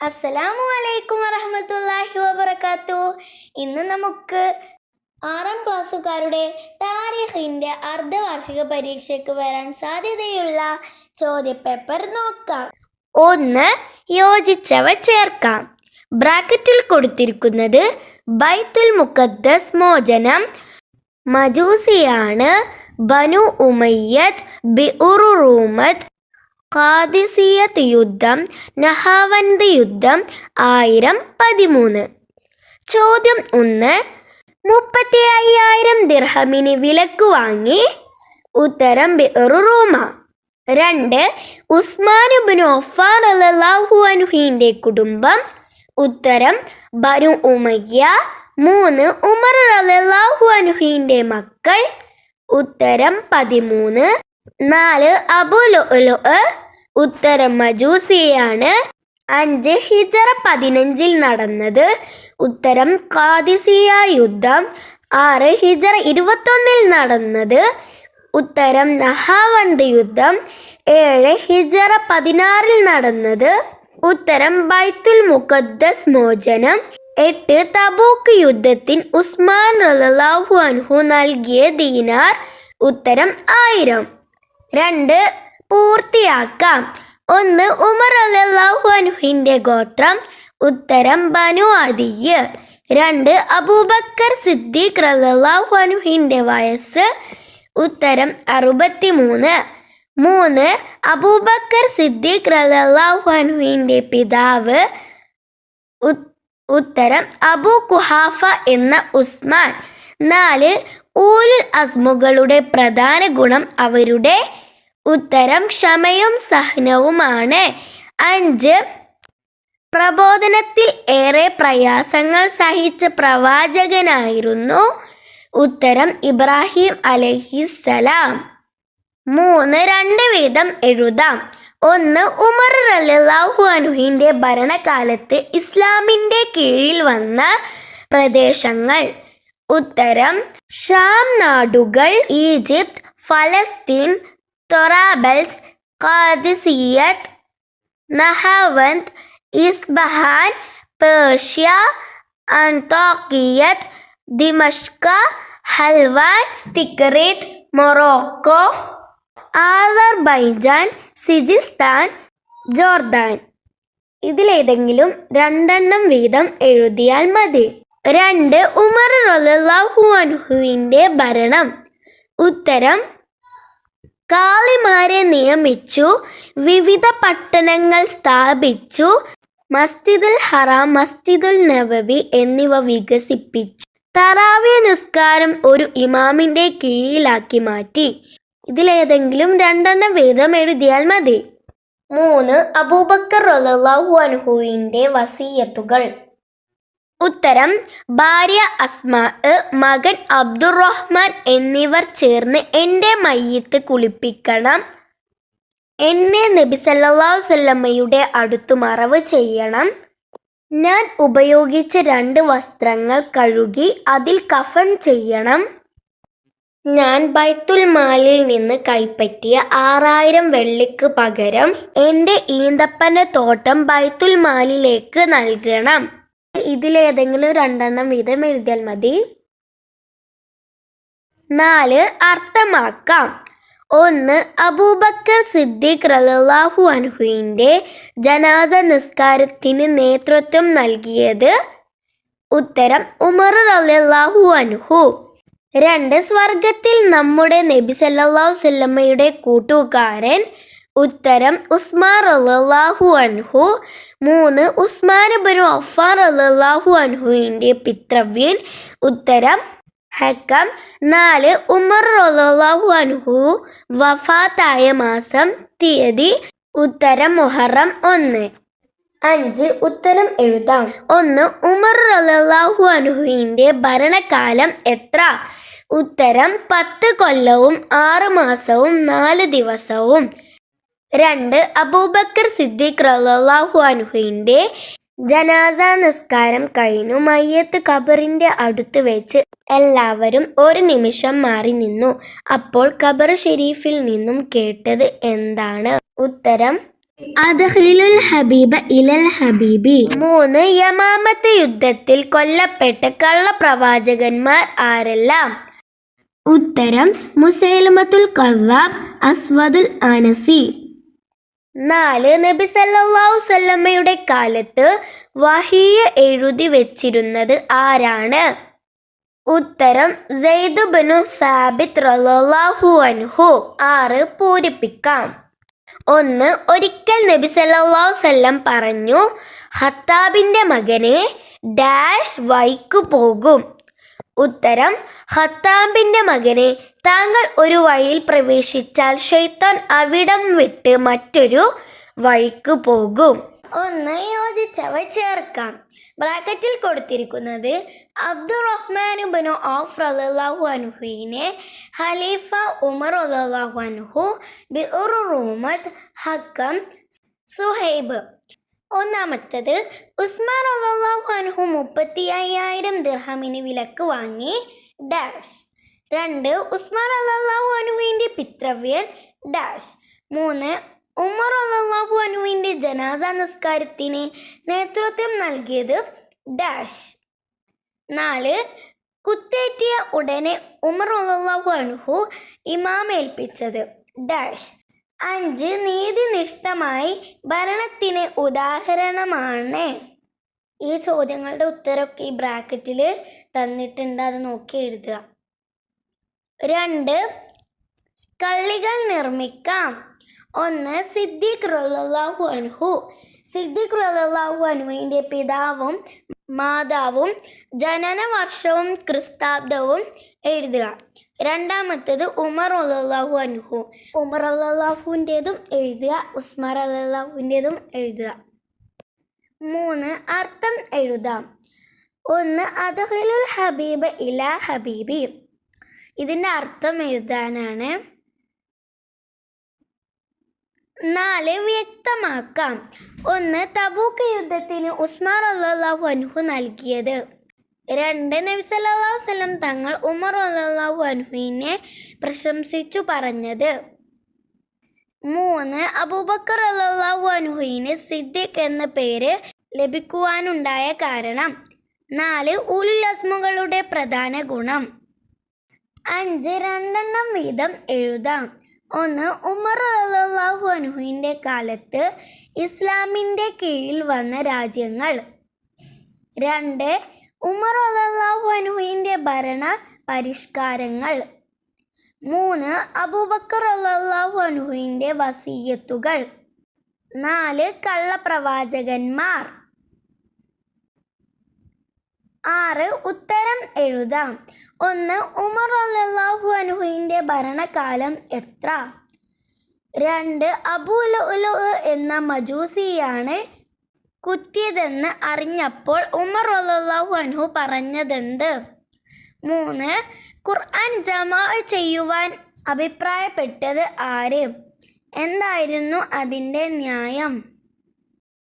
അസ്സലാമു അലൈക്കും വറഹമത്തല്ലാഹി വബർക്കാത്തു ഇന്ന് നമുക്ക് ആറാം ക്ലാസ്സുകാരുടെ താരീഖിന്റെ അർദ്ധവാർഷിക പരീക്ഷയ്ക്ക് വരാൻ സാധ്യതയുള്ള ചോദ്യപേപ്പർ നോക്കാം. ഒന്ന് യോജിച്ചവ ചേർക്കാം. ബ്രാക്കറ്റിൽ കൊടുത്തിരിക്കുന്നത് ബൈത്തുൽ മുക്കദ്ദസ് മോചനം. മജൂസിയാണ് ബനു ഉമയ്യത്ത് ബിഉറുറൂമത്ത് ഖാദിസിയത്ത് യുദ്ധം നഹാവന്ത് യുദ്ധം ആയിരം പതിമൂന്ന്. ചോദ്യം ഒന്ന് മുപ്പത്തി അയ്യായിരം ദിർഹമിന് വിലക്ക് വാങ്ങി ഉത്തരം റോമ. രണ്ട് ഉസ്മാൻ ബിൻ ഒഫാർ അലല്ലാഹു അൻഹുവിന്റെ കുടുംബം. ഉത്തരം ബനു ഉമയ്യ. മൂന്ന് ഉമർ അലല്ലാഹു അനുഹീന്റെ മക്കൾ. ഉത്തരം പതിമൂന്ന്. നാല് അബുലുലു ഉത്തരം മജൂസിയാണ്. അഞ്ച് ഹിജറ പതിനഞ്ചിൽ നടന്നത്. ഉത്തരം കാദിസിയ യുദ്ധം. ആറ് ഹിജറ ഇരുപത്തൊന്നിൽ നടന്നത്. ഉത്തരം നഹാവണ്ട് യുദ്ധം. ഏഴ് ഹിജറ പതിനാറിൽ നടന്നത്. ഉത്തരം ബൈത്തുൽ മുഖദ്ദസ് മോചനം. എട്ട് തബൂക്ക് യുദ്ധത്തിൽ ഉസ്മാൻ റലാഹു അൻഹു നൽകിയ ദീനാർ. ഉത്തരം ആയിരം. രണ്ട് പൂർത്തിയാക്കാം. ഒന്ന് ഉമർ അലല്ലാഹു അൻഹുവിന്റെ ഗോത്രം ഉത്തരം ബനു അദിയ് രണ്ട് അബൂബക്കർ സിദ്ദീഖ് റലാഹു അൻഹുവിന്റെ വയസ്സ് ഉത്തരം അറുപത്തി മൂന്ന് മൂന്ന് അബൂബക്കർ സിദ്ദീഖ് റലാഹു അൻഹുവിന്റെ പിതാവ് ഉത്തരം അബു കുഹാഫ എന്ന ഉസ്മാൻ. നാല് ഊലുൽ അസ്മുകളുടെ പ്രധാന ഗുണം അവരുടെ ഉത്തരം ക്ഷമയും സഹനവുമാണ്. അഞ്ച് പ്രബോധനത്തിൽ ഏറെ പ്രയാസങ്ങൾ സഹിച്ച പ്രവാചകനായിരുന്നു. ഉത്തരം ഇബ്രാഹിം അലഹിസലാം മൂന്ന് രണ്ട് വീതം എഴുതാം. ഒന്ന് ഉമർ റലാഹു അനുഹിന്റെ ഭരണകാലത്ത് ഇസ്ലാമിന്റെ കീഴിൽ വന്ന പ്രദേശങ്ങൾ. ഉത്തരം ഷാം നാടുകൾ ഈജിപ്ത് ഫലസ്തീൻ തൊറാബൽസ് ഖാദിസിയത്ത് നഹവന്ത് ഇസ്ബഹാൻ പേർഷ്യ അന്തോക്കിയത് ദിമഷ്ക ഹൽവാൻ തിക്രീത്ത് മൊറോക്കോ ആദർബൈജാൻ സിജിസ്ഥാൻ ജോർദാൻ. ഇതിലേതെങ്കിലും രണ്ടെണ്ണം വീതം എഴുതിയാൽ മതി. രണ്ട് ഉമർ റലാഹു അൻഹുവിന്റെ ഭരണം. ഉത്തരം കാളിമാരെ നിയമിച്ചു വിവിധ പട്ടണങ്ങൾ സ്ഥാപിച്ചു മസ്ജിദുൽ ഹറാം മസ്ജിദുൽ നബവി എന്നിവ വികസിപ്പിച്ചു. തറാവി നിസ്കാരം ഒരു ഇമാമിന്റെ കീഴിലാക്കി മാറ്റി. ഇതിലേതെങ്കിലും രണ്ടെണ്ണം വേദം എഴുതിയാൽ മതി. മൂന്ന് അബൂബക്കർ റളിയല്ലാഹു അൻഹുവിന്റെ വസീയത്തുകൾ. ഉത്തരം ഭാര്യ അസ്മ മകൻ അബ്ദുറഹ്മാൻ എന്നിവർ ചേർന്ന് എന്റെ മയ്യത്ത് കുളിപ്പിക്കണം. എന്നെ നബി സല്ലല്ലാഹു വസല്ലമയുടെ അടുത്തു മറവ് ചെയ്യണം. ഞാൻ ഉപയോഗിച്ച രണ്ട് വസ്ത്രങ്ങൾ കഴുകി അതിൽ കഫൻ ചെയ്യണം. ഞാൻ ബൈത്തുൽ മാലിൽ നിന്ന് കൈപ്പറ്റിയ ആറായിരം വെള്ളിക്ക് പകരം എന്റെ ഈന്തപ്പന തോട്ടം ബൈത്തുൽ മാലിലേക്ക് നൽകണം. ഇതിലേതെങ്കിലും രണ്ടെണ്ണം വീതം എഴുതിയാൽ മതി. നാല് അർത്ഥമാക്കാം. ഒന്ന് അബൂബക്കർ സിദ്ദീഖ് റലാഹു അൻഹുവിന്റെ ജനാസ നിസ്കാരത്തിന് നേതൃത്വം നൽകിയത്. ഉത്തരം ഉമർ റലാഹു അൻഹു. രണ്ട് സ്വർഗത്തിൽ നമ്മുടെ നബി സല്ലല്ലാഹു വസല്ലമയുടെ കൂട്ടുകാരൻ ഉത്തരം ഉസ്മാൻ റളിയല്ലാഹു അൻഹു. മൂന്ന് ഉസ്മാൻ ബനു അഫ്ഫാൻ റളിയല്ലാഹു അൻഹുവിന്റെ പിത്രവ്യൻ. ഉത്തരം ഹക്കം. നാല് ഉമർ റളിയല്ലാഹു അൻഹു വഫാത്തായ മാസം തീയതി. ഉത്തരം മുഹറം ഒന്ന്. അഞ്ച് ഉത്തരം എഴുതാം. ഒന്ന് ഉമർ റളിയല്ലാഹു അൻഹുവിന്റെ ഭരണകാലം എത്ര? ഉത്തരം പത്ത് കൊല്ലവും ആറ് മാസവും നാല് ദിവസവും. രണ്ട് അബൂബക്കർ സിദ്ദീഖ് റലാഹു അനുഹുവിന്റെ ജനാസ നിസ്കാരം കഴിഞ്ഞു. മയ്യത്ത് ഖബറിന്റെ അടുത്ത് വെച്ച് എല്ലാവരും ഒരു നിമിഷം മാറി നിന്നു. അപ്പോൾ ഖബർ ഷെരീഫിൽ നിന്നും കേട്ടത് എന്താണ്? ഉത്തരം ഹബീബ ഇലൽ ഹബീബി. മൂന്ന് യമാമത്ത് യുദ്ധത്തിൽ കൊല്ലപ്പെട്ട കള്ളപ്രവാചകന്മാർ ആരെല്ലാം? ഉത്തരം മുസൈലമത്തുൽ കവാബ് അസ്വദുൽ അനസി. നാല് നബി സല്ലല്ലാഹു സല്ലമ്മയുടെ കാലത്ത് വഹിയ എഴുതി വെച്ചിരുന്നത് ആരാണ്? ഉത്തരം സെയ്ദ് ബനു സാബിത് റളിയല്ലാഹു അൻഹു. ആറ് പൂരിപ്പിക്കാം. ഒന്ന് ഒരിക്കൽ നബി സല്ലല്ലാഹു വസല്ലം പറഞ്ഞു ഹത്താബിന്റെ മകനെ ഡാഷ് വൈക്കു പോകും. ഉത്തരം ഹത്താബിന്റെ മകനെ താങ്കൾ ഒരു വഴിയിൽ പ്രവേശിച്ചാൽ ഷെയ്ത്താൻ അവിടം വിട്ട് മറ്റൊരു വഴിക്ക് പോകും. ഒന്ന് യോജിച്ചവ ചേർക്കാം. ബ്രാക്കറ്റിൽ കൊടുത്തിരിക്കുന്നത് അബ്ദുറഹ്മാൻ ബനു ഔഫ് റളിയല്ലാഹു അനുഹുവിനെ ഖലീഫ ഉമർ റളിയല്ലാഹു അൻഹു ബിഉർ റൂമത്ത് ഹക്കം സുഹൈബ്. ഒന്നാമത്തത് ഉസ്മാൻ അള്ളാഹുഹു അൻഹു മുപ്പത്തി അയ്യായിരം ദിർഹമിന് വിലക്ക് വാങ്ങി ഡാഷ്. രണ്ട് ഉസ്മാൻ അള്ളാഹു അനുവിന്റെ പിത്രവ്യൻ ഡാഷ്. മൂന്ന് ഉമർ അള്ളാഹു അനുവിന്റെ ജനാസ നിസ്കാരത്തിന് നേതൃത്വം നൽകിയത് ഡാഷ്. നാല് കുത്തേറ്റിയ ഉടനെ ഉമർ അള്ളാഹു അൻഹു ഇമാമേൽപ്പിച്ചത് ഡാഷ്. അഞ്ച് നീതിനിഷ്ഠമായി ഭരണത്തിന് ഉദാഹരണമാണ്. ഈ ചോദ്യങ്ങളുടെ ഉത്തരമൊക്കെ ഈ ബ്രാക്കറ്റിൽ തന്നിട്ടുണ്ട്. അത് നോക്കി എഴുതുക. രണ്ട് കള്ളികൾ നിർമ്മിക്കാം. ഒന്ന് സിദ്ദീഖ് റളിയല്ലാഹു അൻഹു. സിദ്ദീഖ് റളിയല്ലാഹു അനുവിന്റെ പിതാവും മാതാവും ജനന വർഷവും ക്രിസ്താബ്ദവും എഴുതുക. രണ്ടാമത്തേത് ഉമർ റളിയല്ലാഹു അനുഹു ഉമർ റളിയല്ലാഹുവിന്റെതും എഴുതുക ഉസ്മാൻ റളിയല്ലാഹുവിന്റെതും എഴുതുക. മൂന്ന് അർത്ഥം എഴുതാം. ഒന്ന് അദ്ഖിലുൽ ഹബീബ് ഇല ഹബീബി. ഇതിന്റെ അർത്ഥം എഴുതാനാണ് നാല് വ്യക്തമാക്കാം. ഒന്ന് തബൂക്ക് യുദ്ധത്തിന് ഉസ്മാർ അള്ളാഹു അൻഹു നൽകിയത്. രണ്ട് നബി സല്ലല്ലാഹു വസല്ലം തങ്ങൾ ഉമർ അള്ളാഹു അൻഹുവിനെ പ്രശംസിച്ചു പറഞ്ഞത്. മൂന്ന് അബൂബക്കർ അള്ളാഹു അൻഹുവിന് സിദ്ദിഖ് എന്ന പേര് ലഭിക്കുവാനുണ്ടായ കാരണം. നാല് ഉലുൽ അസ്മുകളുടെ പ്രധാന ഗുണം. അഞ്ച് രണ്ടെണ്ണം വീതം എഴുതാം. ഒന്ന് ഉമർ അള്ളാഹു കാലത്ത് ഇസ്ലാമിന്റെ കീഴിൽ വന്ന രാജ്യങ്ങൾ. രണ്ട് ഉമർ അള്ളാഹു അൻഹുവിന്റെ ഭരണ പരിഷ്കാരങ്ങൾ. മൂന്ന് അബൂബക്കർ അള്ളാഹു അൻഹുവിന്റെ വസീയത്തുകൾ. നാല് കള്ളപ്രവാചകന്മാർ. ആറ് ഉത്തരം എഴുതാം. ഒന്ന് ഉമർ അള്ളാഹു അനുഹുവിന്റെ ഭരണകാലം എത്ര? രണ്ട് അബൂലുലു എന്ന മജൂസിയാണ് കുത്തിയതെന്ന് അറിഞ്ഞപ്പോൾ ഉമർ അള്ളാഹു അൻഹു പറഞ്ഞതെന്ത്? മൂന്ന് ഖുർആൻ ജമാ ചെയ്യുവാൻ അഭിപ്രായപ്പെട്ടത് ആര്? എന്തായിരുന്നു അതിന്റെ ന്യായം?